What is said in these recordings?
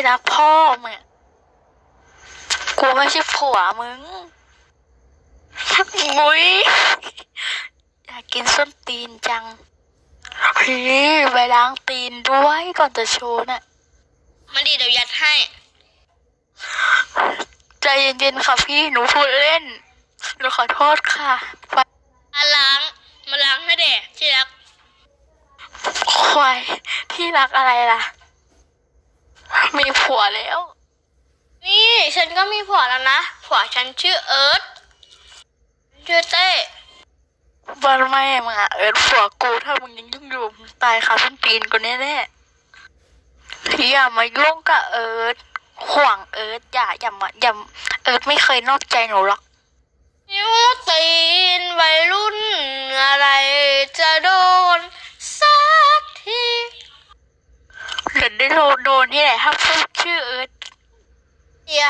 ที่รักพ่อมึงอะกูไม่ใช่ผัวมึงมุยอยากกินส้นตีนจังเฮ้ยไปล้างตีนด้วยก่อนจะโชว์น่ะมาดีเดี๋ยวยัดให้ ใจเย็นๆค่ะพี่หนูพูดเล่นหนูขอโทษค่ะไปมาล้าง มาล้างให้เด็กที่รักควายที่รักอะไรล่ะ มีผัวแล้ว นี่ฉันก็มีผัวแล้วนะ ผัวฉันชื่อเอิร์ธชื่อเต้วันแม่มึงอะเอิร์ธผัวกูถ้ามึงยังยุ่งอยู่มึงตายคาส้นตีนกูแน่ๆอย่ามายุ่งกับเอิร์ธห่วงเอิร์ธอย่าอย่ามาอย่าเอิร์ธไม่เคยนอกใจหนูหรอกนิ้วตีนวัยรุ่นอะไรจะโด ได้โดนโดนที่ไหนถ้าพูดชื่อเอิร์ธเฮีย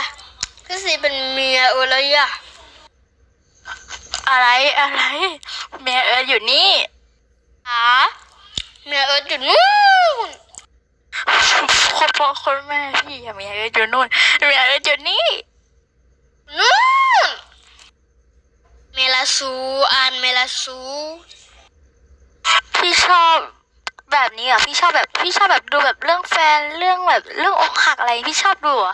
พี่สีเป็นเมียเออเลยอะอะไรอะไรเมียเอิร์ธอยู่นี่หาเมียเอิร์ธอยู่นู่นคนพ่อคนแม่พี่อะเมียเอิร์ธอยู่นู่นเมียเอิร์ธอยู่นี่นู่นเมลาซูอ่านเมลาซูพี่ชอบ แบบนี้อะพี่ชอบแบบพี่ชอบแบบดูแบบเรื่องแฟนเรื่องแบบเรื่องอกหักอะไรพี่ชอบดูเหรอ